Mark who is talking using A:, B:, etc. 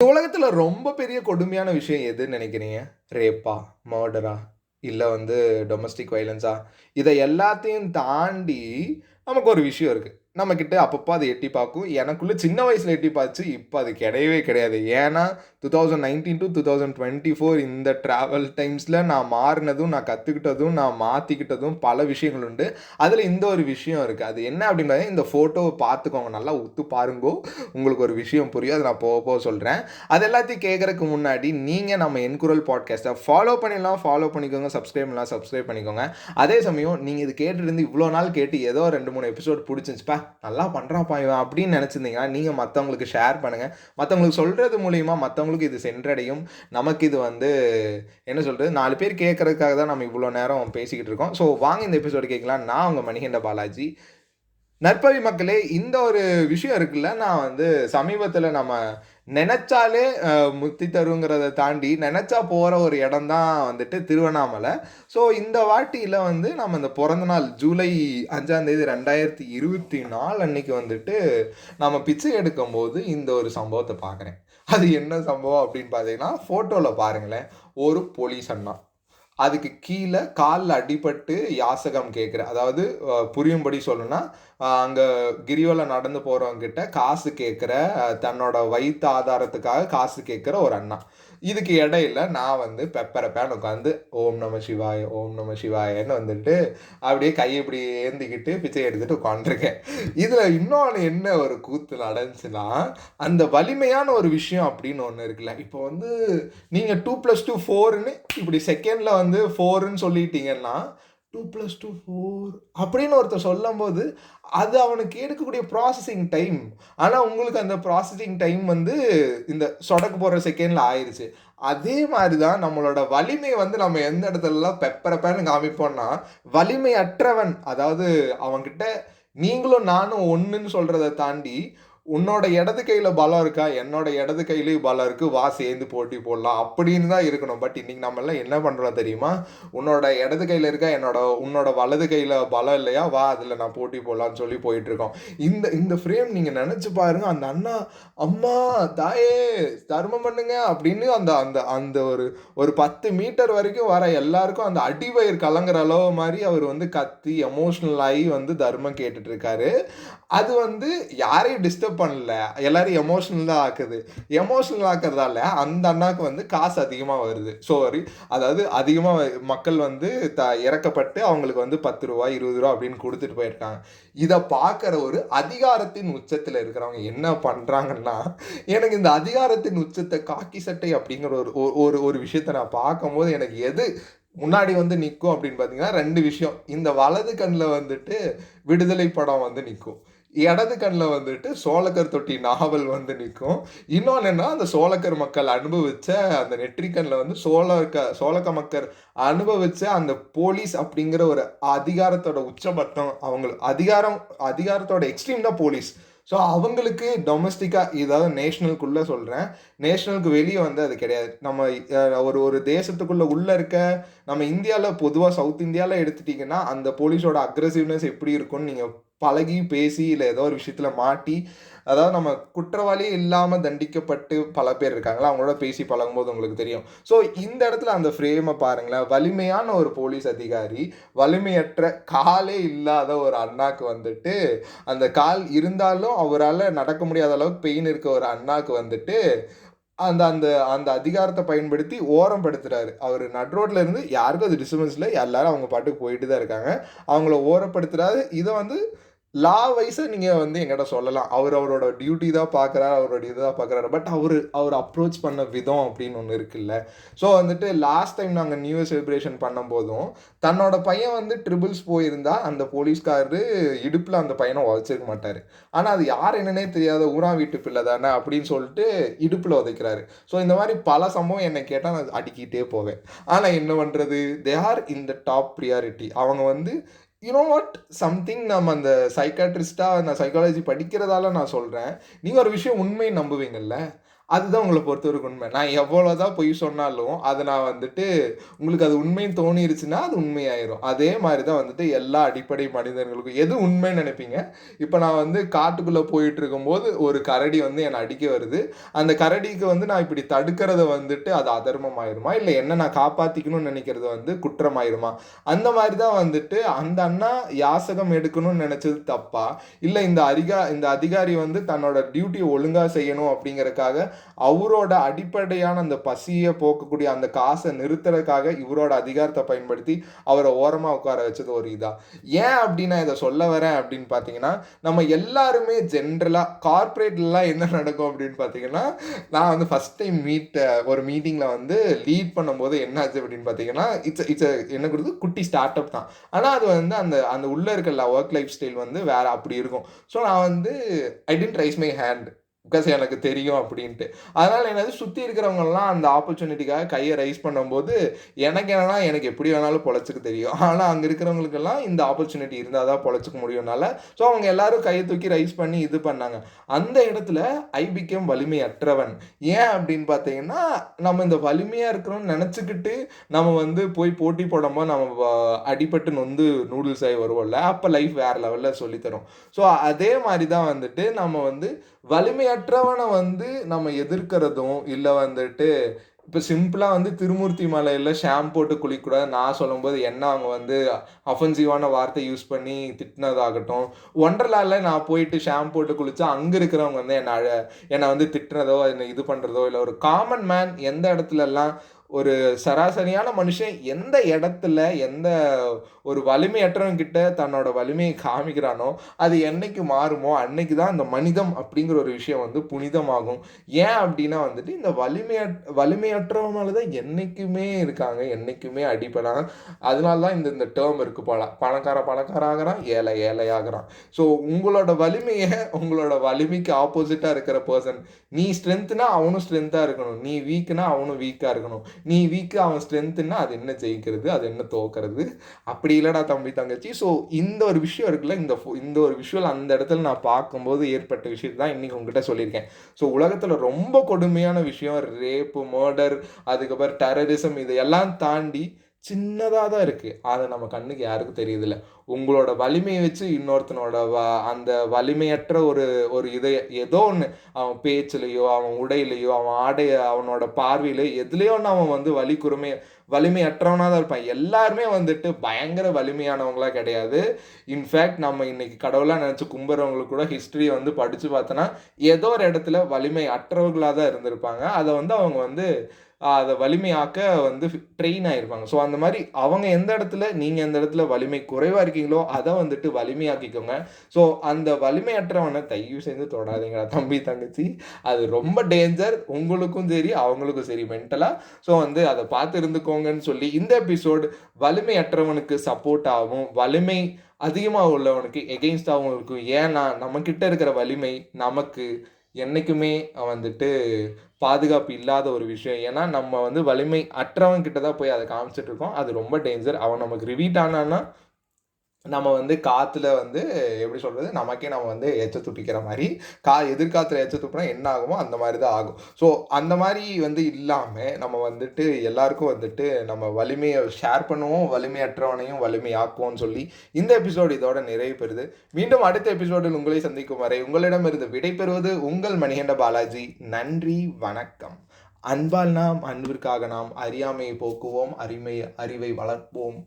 A: உலகத்தில் ரொம்ப பெரிய கொடுமையான விஷயம் எதுன்னு நினைக்கிறீங்க? ரேப்பா? மர்டரா? இல்லை வந்து டொமஸ்டிக் வைலன்ஸா இதை எல்லாத்தையும் தாண்டி நமக்கு ஒரு விஷயம் இருக்குது நம்மக்கிட்ட அப்பப்போ அது எட்டி பார்க்கும். எனக்குள்ளே சின்ன வயசில் எட்டி பார்த்துச்சு. இப்போ அது கிடையவே கிடையாது. ஏன்னா 2019-2024 இந்த ட்ராவல் டைம்ஸில் நான் மாறினதும் நான் கற்றுக்கிட்டதும் நான் மாற்றிக்கிட்டதும் பல விஷயங்கள் உண்டு. அதில் இந்த ஒரு விஷயம் இருக்குது அது என்ன அப்படின்றத இந்த ஃபோட்டோவை பார்த்துக்கோங்க. நல்லா ஒத்து பாருங்கோ. உங்களுக்கு ஒரு விஷயம் புரியும். அது நான் போக போக சொல்கிறேன் அது எல்லாத்தையும் கேட்கறதுக்கு முன்னாடி நீங்கள் நம்ம என்குரல் பாட்காஸ்ட்டை ஃபாலோ பண்ணிடலாம் ஃபாலோ பண்ணிக்கோங்க. சப்ஸ்கிரைப் பண்ணலாம் சப்ஸ்கிரைப் பண்ணிக்கோங்க. அதே சமயம் நீங்கள் இது கேட்டுருந்து இருந்து நாள் கேட்டு ஏதோ 2, 3 எபிசோட் பிடிச்சிருந்துச்சுப்பா நல்லா பண்ணுறாப்பா இவன் அப்படின்னு நினைச்சிருந்தீங்கன்னா, நீங்கள் மற்றவங்களுக்கு ஷேர் பண்ணுங்கள் மற்றவங்களுக்கு சொல்கிறது மூலிமா மற்றவங்களுக்கு இது சென்றடையும். நமக்கு இது வந்து என்ன சொல்கிறது நாலு பேர் கேட்குறதுக்காக தான் நம்ம இவ்வளோ நேரம் பேசிக்கிட்டு இருக்கோம். ஸோ வாங்க இந்த எபிசோடு கேட்கலாம். நான் உங்கள் மணிகண்ட பாலாஜி. நற்பவி மக்களே இந்த ஒரு விஷயம் இருக்குல்ல, நான் வந்து சமீபத்தில் நம்ம நினச்சாலே முத்தி தருங்கிறத தாண்டி நினச்சா போகிற ஒரு இடம் தான் வந்துட்டு திருவண்ணாமலை. ஸோ இந்த வாட்டியில் வந்து நம்ம இந்த பிறந்தநாள் நாள் ஜூலை 5ஆம் தேதி 2024 அன்னைக்கு வந்துட்டு நம்ம பிச்சை எடுக்கும்போது இந்த ஒரு சம்பவத்தை பார்க்குறேன். அது என்ன சம்பவம் அப்படின்னு பார்த்தீங்கன்னா, ஃபோட்டோவில் பாருங்களேன். ஒரு போலீஸ் அண்ணா. அதுக்கு கீழே காலில் அடிபட்டு யாசகம் கேட்குற அதாவது புரியும்படி சொல்லணும்னா, அங்கே கிரிவலம் நடந்து போகிறவங்கிட்ட காசு கேட்குற தன்னோட வயிற்று ஆதாரத்துக்காக காசு கேட்குற ஒரு அண்ணா. இதுக்கு இடையில நான் வந்து பெப்பரப்பேன்னு உட்காந்து ஓம் நம சிவாய, ஓம் நம சிவாயன்னு வந்துட்டு அப்படியே கை இப்படி ஏந்திக்கிட்டு பிச்சை எடுத்துட்டு உட்காந்துருக்கேன். இதுல இன்னொன்று என்ன ஒரு கூத்து நடந்துச்சுன்னா, அந்த வலிமையான ஒரு விஷயம் அப்படின்னு ஒன்று இருக்குல்ல. இப்போ வந்து நீங்க 2+2 4ன்னு இப்படி செகண்ட்ல வந்து ஃபோருன்னு சொல்லிட்டீங்கன்னா, 2+2 4 அப்படின்னு ஒருத்தர் சொல்லும்போது, அது அவனுக்கு எடுக்கக்கூடிய ப்ராசஸிங் டைம். ஆனால் உங்களுக்கு அந்த ப்ராசஸிங் டைம் வந்து இந்த சொடக்கு போடுற செகண்ட்ல ஆயிடுச்சு அதே மாதிரி தான் நம்மளோட வலிமை வந்து நம்ம எந்த இடத்துலலாம் பெப்பரப்பேன்னு காமிப்போம்னா, வலிமையற்றவன் அதாவது அவன்கிட்ட நீங்களும் நானும் ஒன்றுன்னு சொல்கிறத தாண்டி, உன்னோட இடது கையில் பலம் இருக்கா? என்னோட இடது கையிலயும் பலம் இருக்கு. வா சேர்ந்து போட்டி போடலாம் அப்படின்னு தான் இருக்கணும். பட் இன்றைக்கி நம்மளாம் என்ன பண்ணுறோம் தெரியுமா? உன்னோட இடது கையில் இருக்கா? என்னோட உன்னோட வலது கையில் பலம் இல்லையா? வா அதில் நான் போட்டி போடலான்னு சொல்லி போயிட்டுருக்கோம். இந்த இந்த ஃப்ரேம் நீங்கள் நினச்சி பாருங்கள் அந்த அண்ணா, "அம்மா, தாயே தர்மம் பண்ணுங்க" அப்படின்னு அந்த அந்த அந்த ஒரு ஒரு 10 மீட்டர் வரைக்கும் வர எல்லாருக்கும் அந்த அடிவயிர் கலங்குற அளவு மாதிரி அவர் வந்து கத்தி எமோஷ்னல் ஆகி வந்து தர்மம் கேட்டுட்ருக்காரு அது வந்து யாரையும் டிஸ்டர்ப் பண்ணல. எல்லாரும் எமோஷனலாக ஆக்குது. எமோஷனல் ஆக்குறதால அந்த அண்ணாக்கு வந்து காசு அதிகமாக வருது. சாரி அதாவது அதிகமாக மக்கள் வந்து த இறக்கப்பட்டு அவங்களுக்கு வந்து பத்து ரூபா இருபது ரூபா அப்படின்னு கொடுத்துட்டு போயிருக்காங்க. இதை பார்க்குற ஒரு அதிகாரத்தின் உச்சத்தில் இருக்கிறவங்க என்ன பண்ணுறாங்கன்னா எனக்கு இந்த அதிகாரத்தின் உச்சத்தை காக்கி சட்டை அப்படிங்கிற ஒரு ஒரு ஒரு விஷயத்த நான் பார்க்கும்போது எனக்கு எது முன்னாடி வந்து நிற்கும் அப்படின்னு பார்த்தீங்கன்னா, ரெண்டு விஷயம். இந்த வலது கண்ணில் வந்துட்டு விடுதலை படம் வந்து நிற்கும் இடது கண்ணில் வந்துட்டு சோழக்கர் தொட்டி நாவல் வந்து நிற்கும் இன்னொன்று என்னன்னா, அந்த சோழக்கர் மக்கள் அனுபவித்த அந்த நெற்றிக்கண்ணில் வந்து சோழக்க சோழக்க மக்கள் அனுபவித்த அந்த போலீஸ் அப்படிங்கிற ஒரு அதிகாரத்தோட உச்சபட்டம் அவங்க அதிகாரம் அதிகாரத்தோட எக்ஸ்ட்ரீம் தான் போலீஸ். ஸோ அவங்களுக்கு டொமஸ்டிக்காக இதாவது நேஷ்னலுக்குள்ளே சொல்கிறேன் நேஷ்னலுக்கு வெளியே வந்து அது கிடையாது. நம்ம ஒரு ஒரு தேசத்துக்குள்ளே உள்ளே இருக்க நம்ம இந்தியாவில் பொதுவாக சவுத் இந்தியாவில் எடுத்துட்டிங்கன்னா அந்த போலீஸோட அக்ரஸிவ்னஸ் எப்படி இருக்கும்னு நீங்கள் பழகி, பேசி இல்லை ஏதோ ஒரு விஷயத்தில் மாட்டி, அதாவது நம்ம குற்றவாளியே இல்லாமல் தண்டிக்கப்பட்டு பல பேர் இருக்காங்களா அவங்களோட பேசி பழகும்போது உங்களுக்கு தெரியும். ஸோ இந்த இடத்துல அந்த ஃப்ரேமை பாருங்களேன். வலிமையான ஒரு போலீஸ் அதிகாரி, வலிமையற்ற காலே இல்லாத ஒரு அண்ணாக்கு வந்துட்டு, அந்த கால் இருந்தாலும் அவரால் நடக்க முடியாத அளவுக்கு பெயின் இருக்க ஒரு அண்ணாக்கு வந்துட்டு, அந்த அந்த அந்த அதிகாரத்தை பயன்படுத்தி ஓரம்படுத்துறாரு. அவர் நட் ரோட்ல இருந்து யாருக்கும் அது டிஸ்டர்பன்ஸ் இல்லை எல்லாரும் அவங்க பாட்டுக்கு போயிட்டு தான் இருக்காங்க. அவங்கள ஓரப்படுத்துறாரு. இதை வந்து லா வைஸை நீங்கள் வந்து எங்கிட்ட சொல்லலாம். அவர் அவரோட டியூட்டி தான் பார்க்குறாரு. அவரோட இது தான் பார்க்குறாரு. பட் அவர் அவர் அப்ரோச் பண்ண விதம் அப்படின்னு ஒன்று இருக்குல்ல. ஸோ வந்துட்டு லாஸ்ட் டைம் நாங்கள் நியூ இயர் செலிப்ரேஷன் பண்ணும்போதும், தன்னோட பையன் வந்து ட்ரிபிள்ஸ் போயிருந்தா, அந்த போலீஸ்காரரு இடுப்பில் அந்த பையனை உதைச்சிருக்க மாட்டார் ஆனால் அது யார் என்னன்னே தெரியாத ஊரா வீட்டு பிள்ளை தானே அப்படின்னு சொல்லிட்டு இடுப்பில் உதைக்கிறாரு. ஸோ இந்த மாதிரி பல சம்பவம் என்னை கேட்டால் நான் அடுக்கிட்டே போவேன். ஆனால் என்ன பண்ணுறது they are in the top priority அவங்க வந்து யூனோ வாட்? சம்திங் நம்ம அந்த சைக்காட்ரிஸ்ட்டாக நான் சைக்காலஜி படிக்கிறதால நான் சொல்கிறேன் நீங்கள் ஒரு விஷயம் உண்மையை நம்புவீங்கல்ல. அதுதான் உங்களை பொறுத்தவரைக்கும் உண்மை. நான் எவ்வளோதான் பொய் சொன்னாலும் அதை நான் வந்துட்டு உங்களுக்கு அது உண்மைன்னு தோணிருச்சுன்னா அது உண்மையாயிரும். அதே மாதிரி தான் வந்துட்டு எல்லா அடிப்படை மனிதர்களுக்கும். எது உண்மைன்னு நினைப்பீங்க? இப்போ நான் வந்து காட்டுக்குள்ளே போயிட்டு இருக்கும்போது ஒரு கரடி வந்து என்னை அடிக்க வருது. அந்த கரடிக்கு வந்து நான் இப்படி தடுக்கிறத வந்துட்டு அது அதர்மம் ஆயிருமா இல்லை என்ன நான் காப்பாற்றிக்கணும்னு நினைக்கிறது வந்து குற்றமாயிருமா? அந்த மாதிரி தான் வந்துட்டு அந்த அண்ணா யாசகம் எடுக்கணும்னு நினச்சது தப்பா? இல்லை இந்த அதிகா இந்த அதிகாரி வந்து தன்னோட டியூட்டியை ஒழுங்காக செய்யணும் அப்படிங்கறக்காக அவரோட அடிப்படையான அந்த பசியை போக்கக்கூடிய அந்த காசை நிறுத்துறதுக்காக இவரோட அதிகாரத்தை பயன்படுத்தி அவரை ஓரமாக உட்கார வச்சது ஒரு இதாக ஏன் அப்படின்னு நான் இதை சொல்ல வரேன் அப்படின்னு பார்த்தீங்கன்னா நம்ம எல்லாருமே ஜென்ரலாக கார்ப்பரேட்லாம் என்ன நடக்கும் அப்படின்னு பார்த்தீங்கன்னா நான் வந்து ஃபஸ்ட் டைம் மீட் ஒரு மீட்டிங்கில் வந்து லீட் பண்ணும்போது என்ன ஆச்சு அப்படின்னு பார்த்தீங்கன்னா இட்ஸ் இட்ஸ் என்ன கொடுத்து குட்டி ஸ்டார்ட் அப் தான். ஆனால் அது வந்து அந்த அந்த உள்ளே இருக்கல ஒர்க் லைஃப் ஸ்டைல் வந்து வேறு அப்படி இருக்கும். ஸோ நான் வந்து I tend raise my hand because எனக்கு தெரியும் அப்படின்ட்டு. அதனால் என்னது சுற்றி இருக்கிறவங்கலாம் அந்த ஆப்பர்ச்சுனிட்டிக்காக கையை ரைஸ் பண்ணும்போது எனக்கு என்னன்னா எனக்கு எப்படி வேணாலும் பொழைச்சிக்க தெரியும். ஆனால் அங்கே இருக்கிறவங்களுக்கெல்லாம் இந்த ஆப்பர்ச்சுனிட்டி இருந்தால் தான் பொழைச்சிக்க முடியும்னால ஸோ அவங்க எல்லாரும் கையை தூக்கி ரைஸ் பண்ணி இது பண்ணாங்க. அந்த இடத்துல ஐ வலிமையற்றவன். ஏன் அப்படின்னு பார்த்தீங்கன்னா நம்ம இந்த வலிமையாக இருக்கிறோம்னு நினச்சிக்கிட்டு நம்ம வந்து போய் போட்டி போடும்போது நம்ம வ- அடிபட்டு நொந்து நூடுல்ஸ் ஆகி வருவோம்ல அப்போ லைஃப் வேறு லெவலில் சொல்லித்தரும். ஸோ அதே மாதிரி தான் வந்துட்டு நம்ம வந்து வலிமையற்றவனை வந்து நம்ம எதிர்க்கிறதும் இல்லை வந்துட்டு இப்போ சிம்பிளாக வந்து திருமூர்த்தி மலையில் ஷாம் போட்டு குளிக்கக்கூடாது நான் சொல்லும்போது என்ன அவங்க வந்து அஃபென்சிவான வார்த்தை யூஸ் பண்ணி திட்டினதாகட்டும். ஒண்டர்லாவில் நான் போயிட்டு ஷாம் போட்டு குளித்தா அங்கே இருக்கிறவங்க வந்து என்னை அழ என்னை வந்து திட்டுறதோ என்னை இது பண்ணுறதோ இல்லை ஒரு காமன் மேன் எந்த இடத்துலலாம் ஒரு சராசரியான மனுஷன் எந்த இடத்துல எந்த ஒரு வலிமையற்றவங்கிட்ட தன்னோட வலிமையை காமிக்கிறானோ அது என்னைக்கு மாறுமோ அன்னைக்கு தான் இந்த மனிதம் அப்படிங்கிற ஒரு விஷயம் வந்து புனிதமாகும். ஏன் அப்படின்னா வந்துட்டு இந்த வலிமைய வலிமையற்றவனால தான் என்றைக்குமே இருக்காங்க என்னைக்குமே அடிப்படாங்க அதனால தான் இந்த இந்த டேர்ம் இருக்கு போல. பணக்கார பணக்கார ஆகிறான் ஏழை ஏழை ஆகிறான். ஸோ உங்களோட வலிமையை உங்களோட வலிமைக்கு ஆப்போசிட்டாக இருக்கிற பர்சன் நீ ஸ்ட்ரென்த்னா அவனும் ஸ்ட்ரென்த்தாக இருக்கணும். நீ வீக்னா அவனும் வீக்காக இருக்கணும். நீ வீக்கு அவன் ஸ்ட்ரென்த்துன்னா அது என்ன ஜெயிக்கிறது அது என்ன தோக்கிறது? அப்படி இல்லைடா தம்பி தங்கச்சி. ஸோ இந்த ஒரு விஷயம் இருக்குல்ல இந்த இந்த ஒரு விஷுவல் அந்த இடத்துல நான் பார்க்கும்போது ஏற்பட்ட விஷயத்தை தான் இன்றைக்கி உங்ககிட்ட சொல்லியிருக்கேன். ஸோ உலகத்தில் ரொம்ப கொடுமையான விஷயம் ரேப்பு மர்டர் அதுக்கப்புறம் டெரரிசம் இது எல்லாம் தாண்டி சின்னதாக தான் இருக்குது அதை நம்ம கண்ணுக்கு யாருக்கும் தெரியுதில்ல. உங்களோட வலிமையை வச்சு இன்னொருத்தனோட வ அந்த வலிமையற்ற ஒரு ஒரு இதை ஏதோ ஒன்று அவன் பேச்சுலையோ அவன் உடையிலையோ அவன் ஆடைய அவனோட பார்வையிலையோ எதுலேயோ ஒன்று அவன் வந்து வலி குறுமை வலிமையற்றவனாக தான் இருப்பான். எல்லாருமே வந்துட்டு பயங்கர வலிமையானவங்களா கிடையாது. இன்ஃபேக்ட் நம்ம இன்னைக்கு கடவுளாக நினச்சி கும்புறவங்களுக்கு கூட ஹிஸ்ட்ரியை வந்து படித்து பார்த்தோன்னா ஏதோ ஒரு இடத்துல வலிமை அற்றவர்களாக தான் இருந்திருப்பாங்க. அதை வந்து அவங்க வந்து அதை வலிமையாக்க வந்து ட்ரெயின் ஆகிருப்பாங்க ஸோ அந்த மாதிரி அவங்க எந்த இடத்துல நீங்கள் எந்த இடத்துல வலிமை குறைவாக இருக்கீங்களோ அதை வந்துட்டு வலிமையாக்கிக்கோங்க. ஸோ அந்த வலிமையற்றவனை தயவு செய்து தொடாதீங்களா தம்பி தங்கச்சி. அது ரொம்ப டேஞ்சர் உங்களுக்கும் சரி அவங்களுக்கும் சரி மென்டலாக ஸோ வந்து அதை பார்த்து இருந்துக்கோங்கன்னு சொல்லி இந்த எபிசோடு வலிமையற்றவனுக்கு சப்போர்ட் ஆகும் வலிமை அதிகமாக உள்ளவனுக்கு எகெயின்ஸ்டாகவும் இருக்கும். ஏன்னா நம்மக்கிட்ட இருக்கிற வலிமை நமக்கு என்றைக்குமே வந்துட்டு பாதுகாப்பு இல்லாத ஒரு விஷயம். ஏன்னா நம்ம வந்து வலிமை அற்றவன் கிட்ட தான் போய் அதை காமிச்சிட்டு இருக்கோம். அது ரொம்ப டேஞ்சர் அவன் நமக்கு ரிவீட் ஆனான்னா நம்ம வந்து காற்றுல வந்து எப்படி சொல்கிறது நமக்கே நம்ம வந்து எச்ச துப்பிக்கிற மாதிரி கா எதிர்காலத்தில் எச்ச துப்புனா என்ன ஆகுமோ அந்த மாதிரி தான் ஆகும். ஸோ அந்த மாதிரி வந்து இல்லாமல் நம்ம வந்துட்டு எல்லாருக்கும் வந்துட்டு நம்ம வலிமையை ஷேர் பண்ணுவோம் வலிமையற்றவனையும் வலிமையாக்குவோம்னு சொல்லி இந்த எபிசோடு இதோட நிறைவு பெறுது. மீண்டும் அடுத்த எபிசோடில் உங்களை சந்திக்கும் வரை உங்களிடமிருந்து விடைபெறுவது உங்கள் மணிகண்ட பாலாஜி. நன்றி வணக்கம். அன்பால் நாம் அன்பிற்காக நாம் அறியாமையை போக்குவோம் அறிமை அறிவை வளர்ப்போம்.